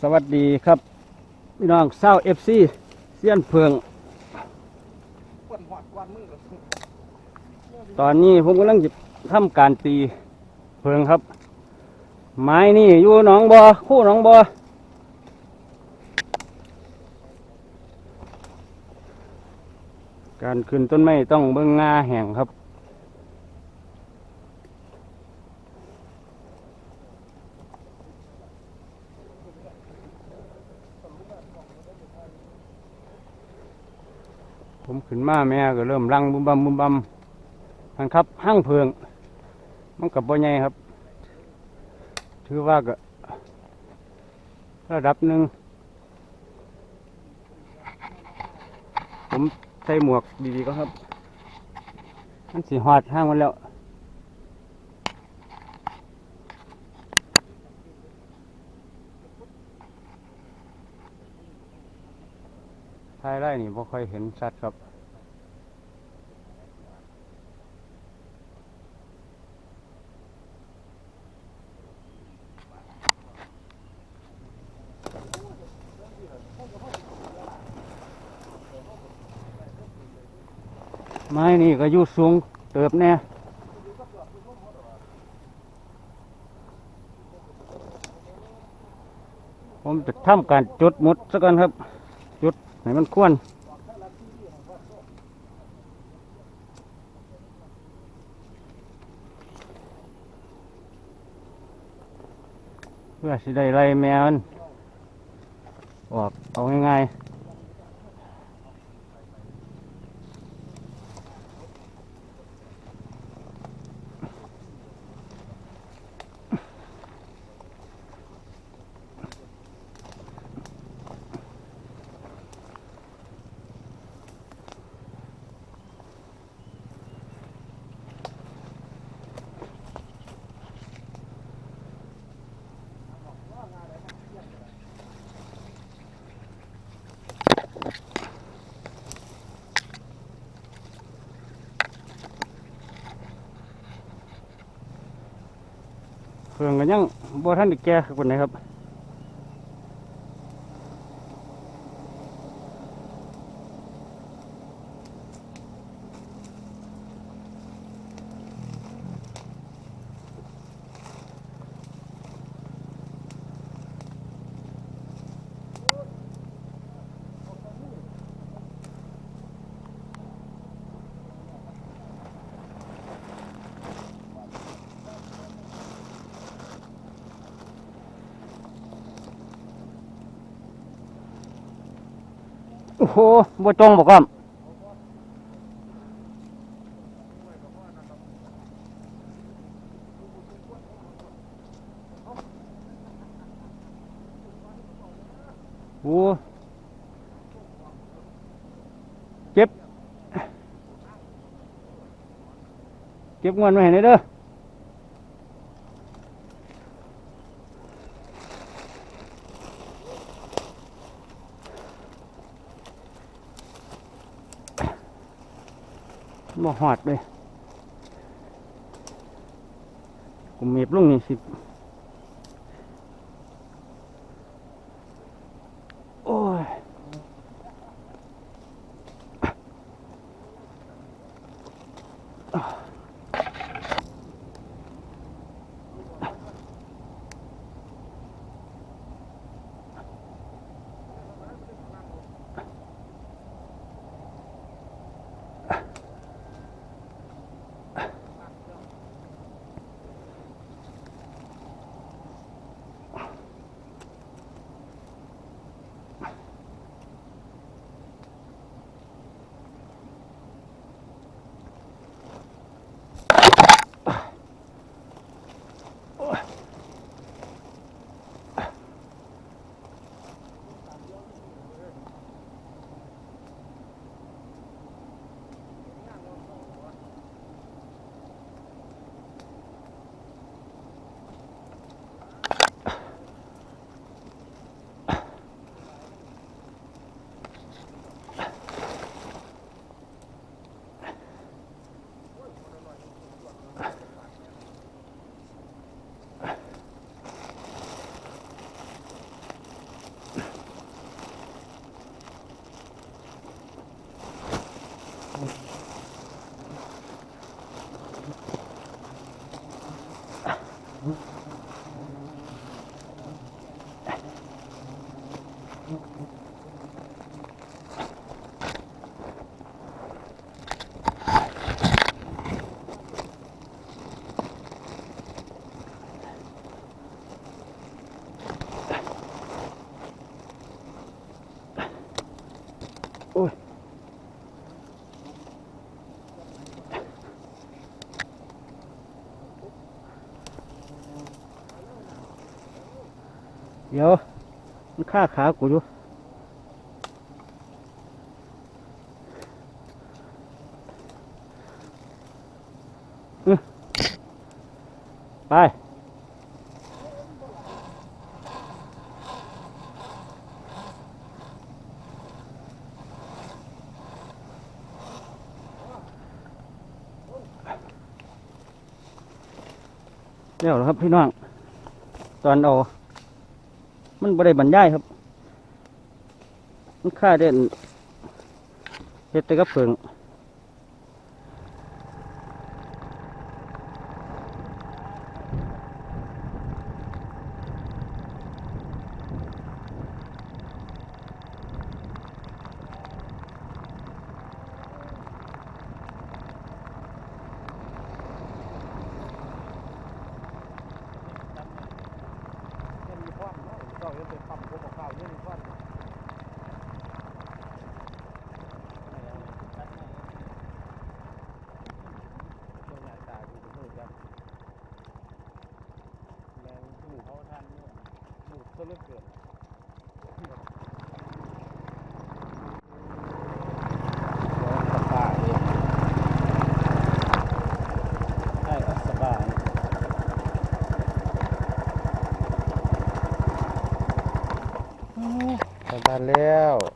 สวัสดีครับพี่น้องเศร้าเอฟซีเซียนเพือง ตอนนี้ผมกำลังจะทำการตีเพืองครับ ไม้นี่อยู่หนองบอคู่หนองบอการขึ้นต้นไม้ต้องเบิ่งงาแห่งครับ ผมขึ้นมาแม่ก็เริ่มรังบุมบัมบุมบัมหันครับห้างเพิง มันกับบ่ใหญ่ครับ ถือว่าก็ระดับหนึ่งผมใส่หมวกดีๆก็ครับ มันสีหอดห้างมันแล้ว ท้ายไร่นี่บ่ค่อยเห็นชัดครับ ไม้นี่ก็อยู่สูงเติบแน่ผมจะทำการจุดมุดสักกันครับ ให้มันควนเพื่อสิได้ไล่แมวมันออกเอาง่ายๆ เครื่องก็ยังบ่ทันได้แก้นไหนครับ อ้โหบ่จงบอกครับโอ้เก็บ เก็บเงินไว้ให้หน่อยเด้อ บ่หอดเลยกูเมีบลงนี่สิ โอ้ยโ Mm-hmm. เดี๋ยว มันฆ่าขากูอยู่ไป เดี๋ยวแล้วครับพี่น้อง ตอนเอา มันบ่ได้บรรยายครับ มันฆ่าเด่นเฮ็ดแต่กระเพิง ได้ครับสบายกลับบ้านแล้วทางบ้าน